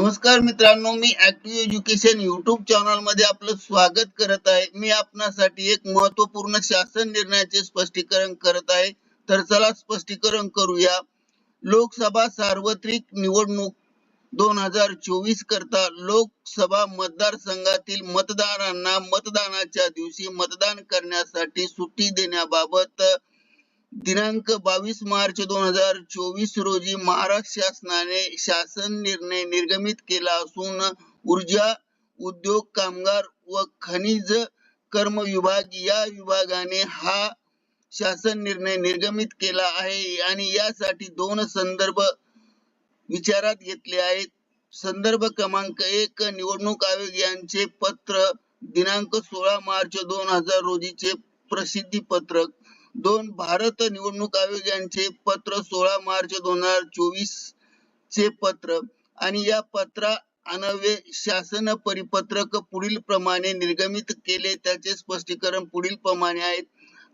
नमस्कार मित्रांनो मी ऍक्टिव्ह एज्युकेशन युट्यूब चॅनलमध्ये आपलं स्वागत करत आहे. मी आपणासाठी एक महत्त्वपूर्ण शासन निर्णयाचे स्पष्टीकरण करत आहे. तर चला स्पष्टीकरण करूया. लोकसभा सार्वत्रिक निवडणूक दोन हजार चोवीस करता लोकसभा मतदारसंघातील मतदारांना मतदानाच्या दिवशी मतदान करण्यासाठी सुट्टी देण्याबाबत दिनांक बावीस मार्च दोन हजार चोवीस रोजी महाराष्ट्र शासनाने शासन निर्णय निर्गमित केला असून ऊर्जा उद्योग कामगार व खनिज कर्म विभाग या विभागाने हा शासन निर्णय निर्गमित केला आहे आणि यासाठी दोन संदर्भ विचारात घेतले आहेत. संदर्भ क्रमांक एक निवडणूक आयोग यांचे पत्र दिनांक सोळा मार्च दोन हजार रोजीचे प्रसिद्धी पत्रक. दोन भारत निवडणूक आयोग यांचे पत्र सोळा मार्च दोन हजार चोवीस चे पत्र आणि या पत्रा अनवे शासन परिपत्रक पुढील प्रमाणे निर्गमित केले. त्याचे स्पष्टीकरण पुढील प्रमाणे आहेत.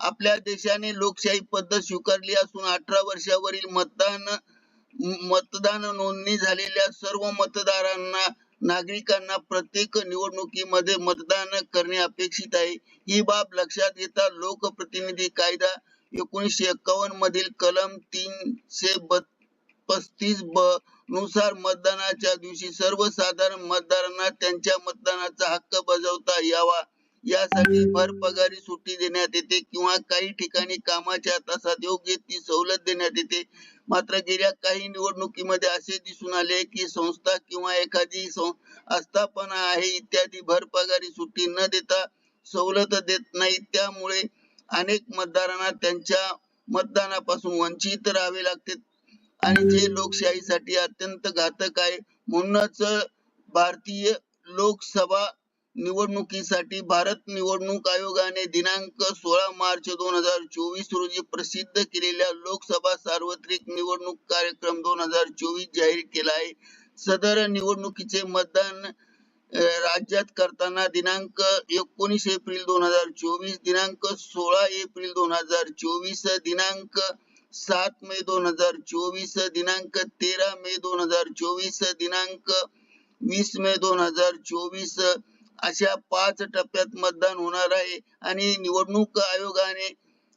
आपल्या देशाने लोकशाही पद्धत स्वीकारली असून अठरा वर्षावरील मतदान मतदान नोंदणी झालेल्या सर्व मतदारांना नागरिकांना प्रत्येक निवडणुकीमध्ये मतदान करणे अपेक्षित आहे. ही बाब लक्षात घेता लोकप्रतिनिधी कायदा एकोणीसशे एक्कावन्न मधील कलम तीनशे पस्तीस ब नुसार मतदानाच्या दिवशी सर्वसाधारण मतदारांना त्यांच्या मतदानाचा हक्क बजावता यावा. यासाठी भरपगारी सुट्टी देण्यात येते किंवा काही ठिकाणी कामाच्या तासात योग्य ती सवलत देण्यात येते. मात्र गेल्या काही निवडणुकीमध्ये असे दिसून आले की संस्था किंवा एखादी आस्थापना आहे इत्यादी भरपगारी सुट्टी न देता सवलत देत नाही. त्यामुळे अनेक मतदारांना त्यांच्या मतदानापासून वंचित राहावे लागते आणि जे लोकशाहीसाठी अत्यंत घातक आहे. म्हणूनच भारतीय लोकसभा निवडणुकीसाठी भारत निवडणूक आयोगाने दिनांक सोळा मार्च दोन हजार चोवीस रोजी प्रसिद्ध केलेल्या लोकसभा सार्वत्रिक निवडणूक कार्यक्रम दोन हजार चोवीस जाहीर केला आहे. सदर निवडणुकीचे मतदान राज्यात करताना दिनांक एकोणीस एप्रिल दोन हजार चोवीस दिनांक सोळा एप्रिल दोन हजार चोवीस दिनांक सात मे दोन हजार चोवीस दिनांक तेरा मे दोन हजार चोवीस दिनांक वीस मे दोन हजार चोवीस अशा पाच टप्प्यात मतदान होणार आहे आणि निवडणूक आयोगाने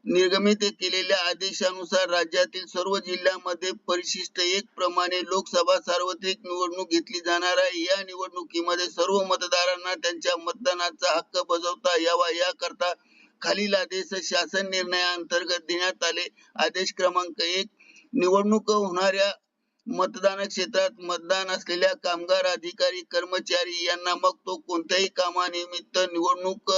निर्गमित केलेल्या आदेशानुसार राज्यातील सर्व जिल्ह्यांमध्ये परिशिष्ट एक प्रमाणे लोकसभा सार्वत्रिक निवडणूक घेतली जाणार आहे. या निवडणुकीमध्ये सर्व मतदारांना त्यांच्या मतदानाचा हक्क बजावता यावा. याकरता खालील आदेश शासन निर्णयाअंतर्गत देण्यात आले. आदेश क्रमांक एक निवडणूक होणाऱ्या मतदान क्षेत्रात मतदान असलेल्या कामगार अधिकारी कर्मचारी यांना मग तो कोणत्याही कामानिमित्त निवडणूक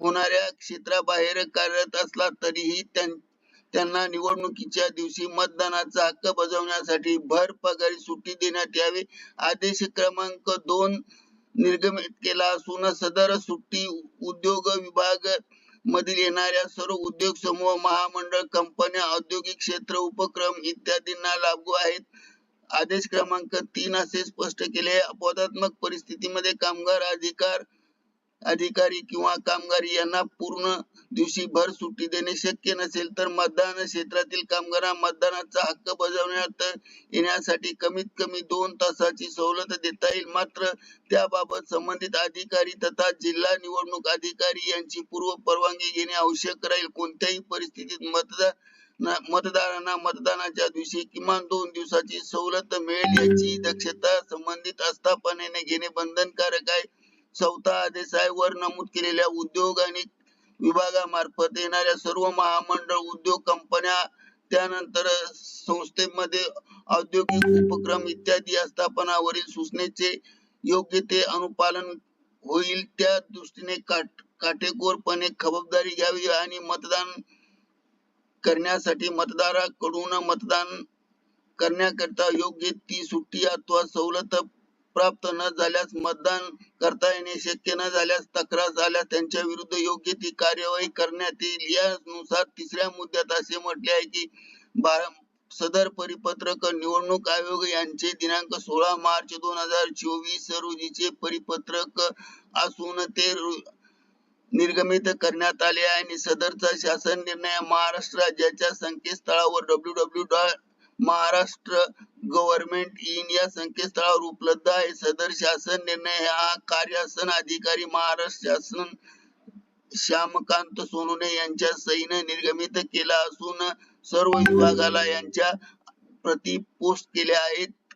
होणाऱ्या क्षेत्राबाहेर कार्यरत असला तरीही त्यांना निवडणुकीच्या दिवशी मतदानाचा हक्क बजावण्यासाठी भर पगारी सुट्टी देण्यात यावी. आदेश क्रमांक दोन निर्गमित केला असून सदर सुट्टी उद्योग विभाग मधील येणाऱ्या सर्व उद्योग समूह महामंडळ कंपन्या औद्योगिक क्षेत्र उपक्रम इत्यादींना लागू आहेत. आदेश क्रमांक तीन असे स्पष्ट केले. अपवादात्मक परिस्थितीमध्ये कामगार अधिकार अधिकारी किंवा कामगारी यांना पूर्ण दिवशी भर सुट्टी देणे शक्य नसेल तर मतदान क्षेत्रातील कामगारांना मतदानाचा हक्क बजावण्यात येण्यासाठी कमीत कमी दोन तासाची सवलत देता येईल. मात्र त्याबाबत संबंधित अधिकारी तथा जिल्हा निवडणूक अधिकारी यांची पूर्व परवानगी घेणे आवश्यक राहील. कोणत्याही परिस्थितीत मतदार मतदारांना मतदानाच्या दिवशी किमान दोन दिवसाची सवलत मिळेल याची दक्षता संबंधित आस्थापनेने घेणे बंधनकारक आहे. चौथा आदेश आहे वर नमूद केलेल्या उद्योग आणि विभागामार्फत येणाऱ्या सर्व महामंडळ उद्योग कंपन्या त्यानंतर संस्थेमध्ये औद्योगिक उपक्रम इत्यादी आस्थापनावरील सूचनेचे योग्य ते अनुपालन होईल. त्या दृष्टीने काट काटेकोरपणे खबरदारी घ्यावी आणि मतदान करण्यासाठी मतदाराकडून मतदान करण्याकरता योग्य ती सुट्टी अथवा सवलत प्राप्त न झाल्यास मतदान करता येणे शक्य न झाल्यास तक्रार झाल्यास त्यांच्या विरुद्ध योग्य ती कार्यवाही करण्यात येईल. यानुसार तिसऱ्या मुद्द्यात असे म्हटले आहे की सदर परिपत्रक निवडणूक आयोग यांचे दिनांक सोळा मार्च दोन हजार चोवीस रोजीचे परिपत्रक असून ते निर्गमित करण्यात आले आहे. आणि सदरचा शासन निर्णय महाराष्ट्र राज्याच्या संकेतस्थळावर W W dot Maharashtra government in या संकेतस्थळावर उपलब्ध आहे. सदर शासन निर्णय हा कार्यसन अधिकारी महाराष्ट्र शासन श्यामकांत सोनुने यांच्या सहीने निर्गमित केला असून सर्व विभागाला यांच्या प्रति पोस्ट केल्या आहेत.